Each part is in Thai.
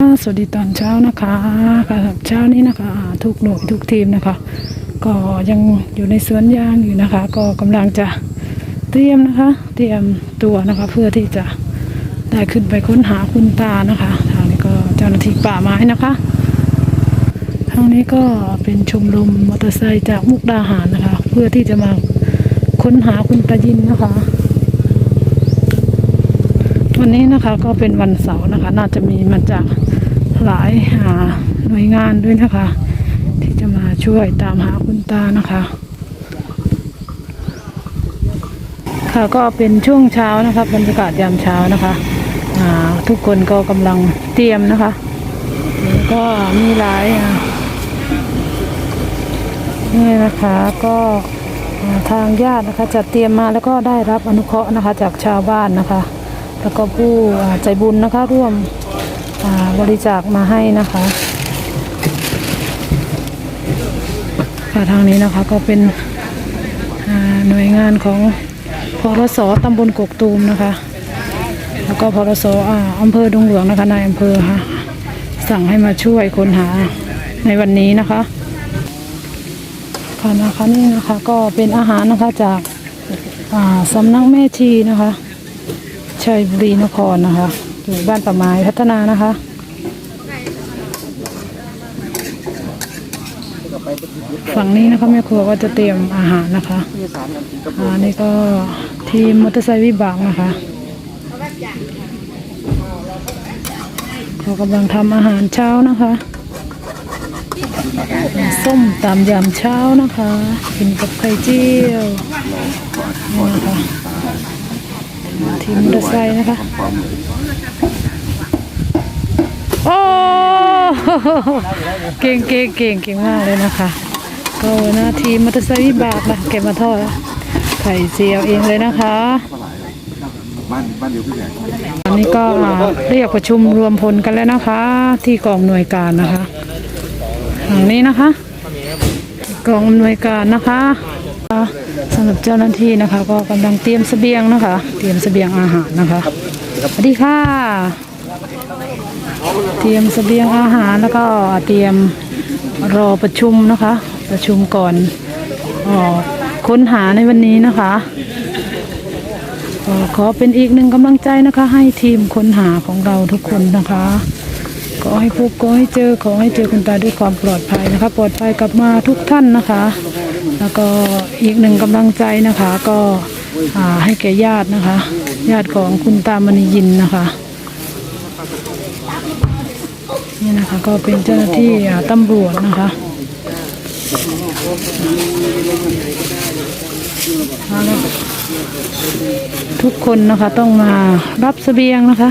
สวัสดีตอนเช้านะคะค่ะเช้านี้นะคะ ทุกหน่วยทุกทีมนะคะ ก็ยังอยู่ในสวนยางอยู่นะคะ ก็กำลังจะเตรียมนะคะ เตรียมตัวนะคะ เพื่อที่จะได้ขึ้นไปค้นหาคุณตานะคะทางนี้ก็เจ้าหน้าที่ป่าไม้นะคะทางนี้ก็เป็นชมรมมอเตอร์ไซค์จากมุกดาหารนะคะ เพื่อที่จะมาค้นหาคุณตายินนะคะ วันนี้นะคะก็เป็นวันเสาร์นะคะ น่าจะมีมาจากหลายอ่าหน่วยงานด้วยนะคะ ที่จะมาช่วยตามหาคุณตานะคะ ค่ะก็เป็นช่วงเช้านะคะบรรยากาศยามเช้านะคะทุกคนก็กำลังเตรียมนะคะก็มีหลายนี่นะคะก็ทางญาตินะคะจัดเตรียมมาแล้วก็ได้รับอนุเคราะห์นะคะจากชาวบ้านนะคะ แล้วก็ผู้ใจบุญนะคะร่วมบริจาคมาให้นะคะค่ะทางนี้นะคะก็เป็นหน่วยงานของพรสตำบลกกตูมนะคะ แล้วก็พรสอ่าอำเภอดงหลวงนะคะนายอำเภอค่ะสั่งให้มาช่วยค้นหาในวันนี้นะคะค่ะนะคะนี่นะคะก็เป็นอาหารนะคะจากาสำนักแม่ชีนะคะ ชัยบุรีนครนะคะ อยู่บ้านป่าไม้พัฒนานะคะฝั่งนี้นะคะแม่ครัวก็จะเตรียมอาหารนะคะอ่านี่ก็ทีมมอเตอร์ไซค์วิบากนะคะเขากำลังทำอาหารเช้านะคะส้มตำยำเช้านะคะ กินกับไข่เจียวนะคะีมมอเตอร์ไซค์นะคะ โอ้เก่งเก่งเก่งเก่งมากเลยนะคะก็หัวหน้าทีมมอเตอร์ไซค์วิบากนะเก็บมาทอดไข่เจียวเองเลยนะคะบ้านบ้านเดียวพี่แหลกอันนี้ก็เรียกประชุมรวมพลกันแล้วนะคะ ที่กองหน่วยการนะคะทางนี้นะคะ กองอำนวยการนะคะ สำหรับเจ้าหน้าที่นะคะ ก็กำลังเตรียมเสบียงนะคะ เตรียมเสบียงอาหารนะคะสวัสดีค่ะ เตรียมเสบียงอาหารแล้วก็เตรียมรอประชุมนะคะ ประชุมก่อนออค้นหาในวันนี้นะคะขอเป็นอีกหนึ่งกำลังใจนะคะ ให้ทีมค้นหาของเราทุกคนนะคะขอให้พบขอให้เจอขอให้เจอคุณตาด้วยความปลอดภัยนะคะ ปลอดภัยกลับมาทุกท่านนะคะ แล้วก็อีกหนึ่งกำลังใจนะคะ ก็ให้แก่ญาตินะคะ ญาติของคุณตามณียินนะคะนี่นะคะก็เป็นเจ้าหน้าที่ตำรวจนะคะเอาละทุกคนนะคะต้องมารับเสบียงนะคะ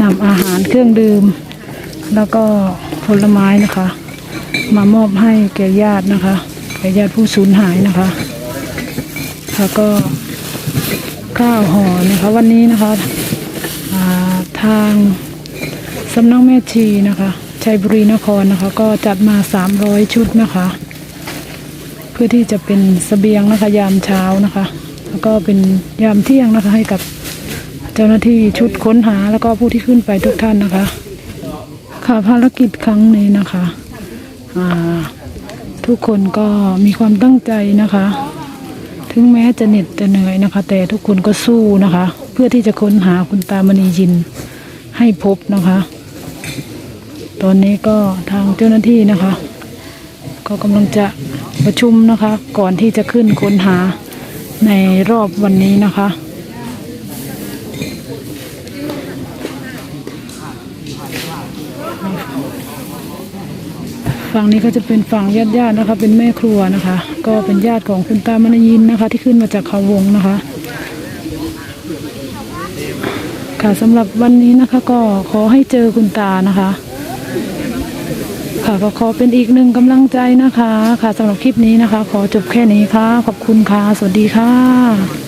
นำอาหารเครื่องดื่ม แล้วก็ผลไม้นะคะ มามอบให้แก่ญาตินะคะแก่ญาติผู้สูญหายนะคะ แล้วก็ข้าวห่อนะคะวันนี้นะคะาทางสำนักแม่ชีนะคะชัยบุรีนครนะคะ ก็จัดมา 300 ชุดนะคะ เพื่อที่จะเป็นเสบียงนะคะ ยามเช้านะคะ แล้วก็เป็นยามเที่ยงนะคะให้กับ เจ้าหน้าที่ชุดค้นหาแล้วก็ผู้ที่ขึ้นไปทุกท่านนะคะ ค่ะภารกิจครั้งนี้นะคะทุกคนก็มีความตั้งใจนะคะ ถึงแม้จะเหน็ดจะเหนื่อยนะคะ แต่ทุกคนก็สู้นะคะ เพื่อที่จะค้นหาคุณตามณียินให้พบนะคะ ตอนนี้ก็ทางเจ้าหน้าที่นะคะ ก็กำลังจะประชุมนะคะ ก่อนที่จะขึ้นค้นหาในรอบวันนี้นะคะ ฝั่งนี้ก็จะเป็นฝั่งญาติญาติๆนะคะ เป็นแม่ครัวนะคะ ก็เป็นญาติของคุณตามนยินนะคะ ที่ขึ้นมาจากเขาวงนะคะ ค่ะสำหรับวันนี้นะคะ ก็ขอให้เจอคุณตานะคะ ค่ะก็ขอเป็นอีกหนึ่งกำลังใจนะคะ ค่ะสำหรับคลิปนี้นะคะ ขอจบแค่นี้ค่ะ ขอบคุณค่ะ สวัสดีค่ะ